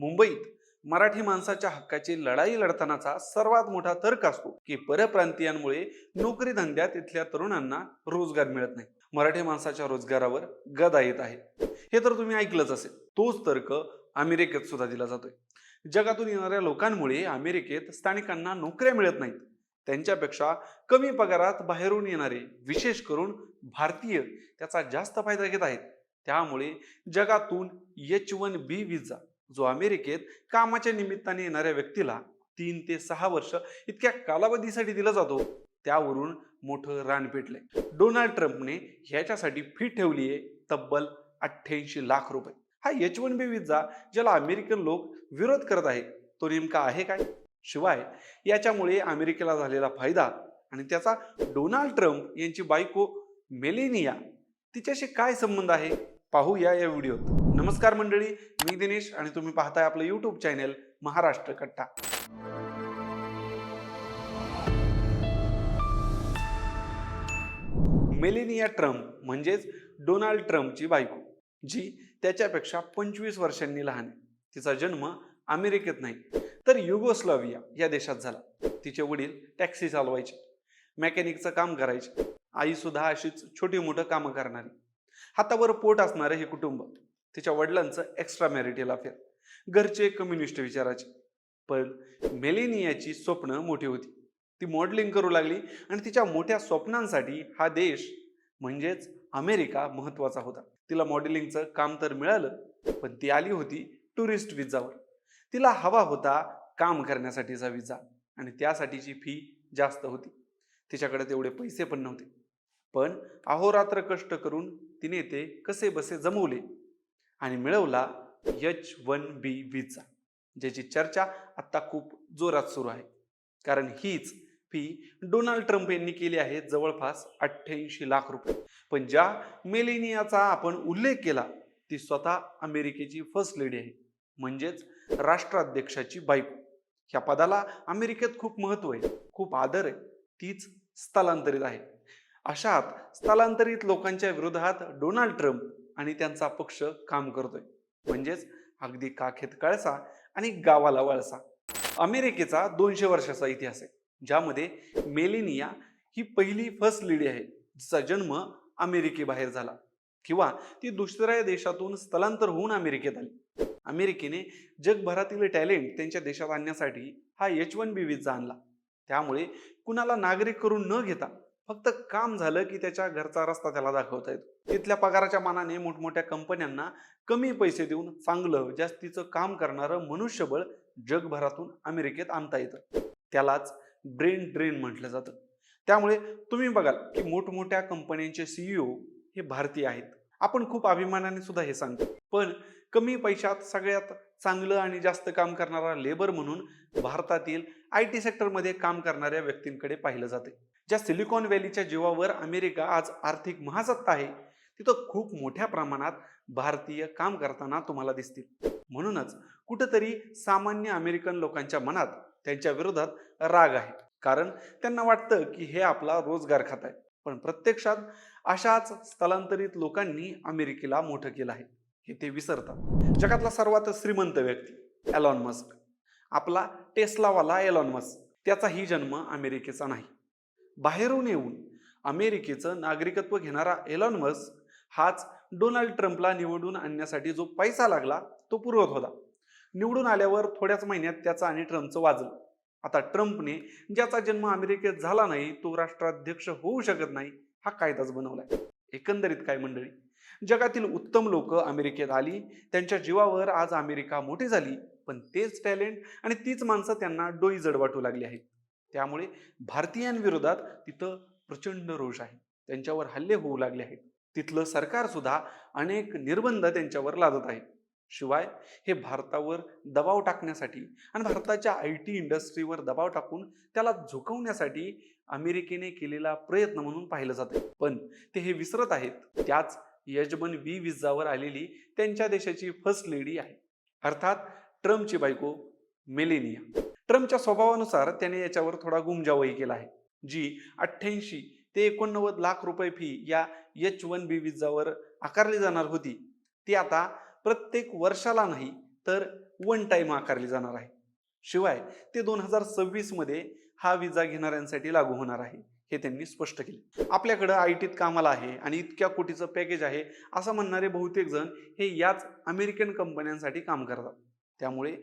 मुंबईत मराठी माणसाच्या हक्काची लढाई लढतानाचा सर्वात मोठा तर्क असतो की परप्रांतीयांमुळे नोकरी धंद्यात इथल्या तरुणांना रोजगार मिळत नाही. मराठी माणसाच्या रोजगारावर गदा येत आहे. हे तर तुम्ही ऐकलंच असेल. तोच तर्क अमेरिकेत सुद्धा दिला जातोय. जगातून येणाऱ्या लोकांमुळे अमेरिकेत स्थानिकांना नोकऱ्या मिळत नाहीत. त्यांच्यापेक्षा कमी पगारात बाहेरून येणारे विशेष करून भारतीय त्याचा जास्त फायदा घेत आहेत. त्यामुळे जगातून एच वन बी व्हिजा जो अमेरिकेत कामाच्या निमित्ताने येणाऱ्या व्यक्तीला तीन ते सहा वर्ष इतक्या कालावधीसाठी दिला जातो त्यावरून मोठं रान पेटलंय. डोनाल्ड ट्रम्पने ह्याच्यासाठी फी ठेवली आहे तब्बल अठ्ठ्याऐंशी लाख रुपये. हा एच वन बी विजा ज्याला अमेरिकन लोक विरोध करत आहे तो नेमका आहे काय? शिवाय याच्यामुळे अमेरिकेला झालेला फायदा आणि त्याचा डोनाल्ड ट्रम्प यांची बायको मेलेनिया तिच्याशी काय संबंध आहे? पाहूया या व्हिडिओत. नमस्कार मंडळी मी दिनेश आणि तुम्ही पाहताय आपलं YouTube channel Maharashtra Katta. Melania Trump म्हणजेच डोनाल्ड ट्रम्पची बायको जी त्याच्यापेक्षा पंचवीस वर्षांनी लहान आहे. तिचा जन्म अमेरिकेत नाही तर युगोस्लाविया या देशात झाला. तिचे वडील टॅक्सी चालवायचे मेकॅनिकचं काम करायचे आई सुद्धा अशीच छोटी मोठं कामं करणारी. हातावर पोट असणारं हे कुटुंब तिच्या वडिलांचं एक्स्ट्रा मॅरिटल अफेअर घरचे कम्युनिस्ट विचाराचे. पण मेलेनियाची स्वप्न मोठी होती. ती मॉडेलिंग करू लागली आणि तिच्या मोठ्या स्वप्नांसाठी हा देश म्हणजेच अमेरिका महत्त्वाचा होता. तिला मॉडेलिंगचं काम तर मिळालं पण ती आली होती टुरिस्ट विजावर तिला हवा होता काम करण्यासाठीचा विजा आणि त्यासाठीची फी जास्त होती. तिच्याकडे तेवढे पैसे पण नव्हते. पण अहोरात्र कष्ट करून तिने ते कसे बसे जमवले आणि मिळवला एच वन बी विजा ज्याची चर्चा आत्ता खूप जोरात सुरू आहे. कारण हीच फी डोनाल्ड ट्रम्प यांनी केली आहे जवळपास अठ्ठ्याऐंशी लाख रुपये. पण ज्या मेलेनियाचा आपण उल्लेख केला ती स्वतः अमेरिकेची फर्स्ट लेडी आहे. म्हणजेच राष्ट्राध्यक्षाची बायको. ह्या पदाला अमेरिकेत खूप महत्त्व आहे खूप आदर आहे. तीच स्थलांतरित आहे. अशात स्थलांतरित लोकांच्या विरोधात डोनाल्ड ट्रम्प आणि त्यांचा पक्ष काम करतोय. म्हणजेच अगदी काखेत कळसा आणि गावाला वळसा. अमेरिकेचा दोनशे वर्षाचा इतिहास आहे ज्यामध्ये मेलेनिया ही पहिली फर्स्ट लेडी आहे जिचा जन्म अमेरिकेबाहेर झाला. किंवा ती दुसऱ्या देशातून स्थलांतर होऊन अमेरिकेत आली. अमेरिकेने जगभरातील टॅलेंट त्यांच्या देशात आणण्यासाठी हा एच वन बी विजा आणला. त्यामुळे कुणाला नागरिक करून न घेता फक्त काम झालं की त्याच्या घरचा रस्ता त्याला दाखवता येतो. तिथल्या पगाराच्या मानाने मोठमोठ्या कंपन्यांना कमी पैसे देऊन चांगलं जास्तीचं काम करणारं मनुष्यबळ जगभरातून अमेरिकेत आणता येतं. त्यालाच ब्रेन ड्रेन म्हटलं जातं. त्यामुळे तुम्ही बघाल की मोठमोठ्या कंपन्यांचे सीईओ हे भारतीय आहेत. आपण खूप अभिमानाने सुद्धा हे सांगतो. पण कमी पैशात सगळ्यात चांगलं आणि जास्त काम करणारा लेबर म्हणून भारतातील आय टी सेक्टरमध्ये काम करणाऱ्या व्यक्तींकडे पाहिलं जाते. ज्या सिलिकॉन व्हॅलीच्या जीवावर अमेरिका आज आर्थिक महासत्ता आहे तिथं खूप मोठ्या प्रमाणात भारतीय काम करताना तुम्हाला दिसतील. म्हणूनच कुठंतरी सामान्य अमेरिकन लोकांच्या मनात त्यांच्या विरोधात राग आहे. कारण त्यांना वाटतं की हे आपला रोजगार खात आहे. पण प्रत्यक्षात अशाच स्थलांतरित लोकांनी अमेरिकेला मोठं केलं आहे. हे ते विसरतात. जगातला सर्वात श्रीमंत व्यक्ती एलॉन मस्क आपला टेस्लावाला एलॉन मस्क त्याचाही जन्म अमेरिकेचा नाही. बाहेरून येऊन अमेरिकेचं नागरिकत्व घेणारा एलॉन मस्क हाच डोनाल्ड ट्रम्पला निवडून आणण्यासाठी जो पैसा लागला तो पुरवत होता. निवडून आल्यावर थोड्याच महिन्यात त्याचा आणि ट्रम्पचं वाजलं. आता ट्रम्पने ज्याचा जन्म अमेरिकेत झाला नाही तो राष्ट्राध्यक्ष होऊ शकत नाही हा कायदाच बनवलाय. एकंदरीत काय मंडळी? जगातील उत्तम लोक अमेरिकेत आली त्यांच्या जीवावर आज अमेरिका मोठी झाली पण तेच टॅलेंट आणि तीच माणसं त्यांना डोई जड वाटू लागली आहेत. त्यामुळे भारतीयांविरोधात तिथं प्रचंड रोष आहे. त्यांच्यावर हल्ले होऊ लागले आहेत. तिथलं सरकार सुद्धा अनेक निर्बंध त्यांच्यावर लादत आहे. शिवाय हे भारतावर दबाव टाकण्यासाठी आणि भारताच्या आय टी इंडस्ट्रीवर दबाव टाकून त्याला झुकवण्यासाठी अमेरिकेने केलेला प्रयत्न म्हणून पाहिलं जातं पण ते हे विसरत आहेत. त्याच यजमान वी विजावर आलेली त्यांच्या देशाची फर्स्ट लेडी आहे. अर्थात ट्रम्पची बायको मेलेनिया. ट्रम्पच्या स्वभावानुसार त्याने याच्यावर थोडा गुमजावही केला आहे. जी अठ्ठ्याऐंशी ते एकोणनव्वद लाख रुपये फी या एच वन बी विजावर आकारली जाणार होती. ती आता प्रत्येक वर्षाला नाही तर वन टाईम आकारली जाणार आहे. शिवाय ते दोन हजार सव्वीसमध्ये हा विजा घेणाऱ्यांसाठी लागू होणार आहे हे त्यांनी स्पष्ट केले. आपल्याकडं आय टीत कामाला आहे आणि इतक्या कोटीचं पॅकेज आहे असं म्हणणारे बहुतेक जण हे याच अमेरिकन कंपन्यांसाठी काम करतात. त्यामुळे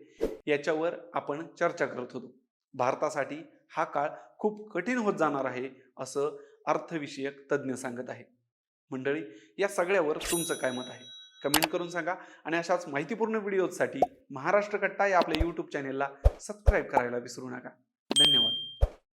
याच्यावर आपण चर्चा करत होतो. भारतासाठी हा काळ खूप कठीण होत जाणार आहे असं अर्थविषयक तज्ज्ञ सांगत आहे मंडळी या सगळ्यावर तुमचं काय मत आहे? कमेंट करून सांगा. आणि अशाच माहितीपूर्ण व्हिडिओजसाठी महाराष्ट्र कट्टा या आपल्या यूट्यूब चॅनेलला सबस्क्राईब करायला विसरू नका. धन्यवाद.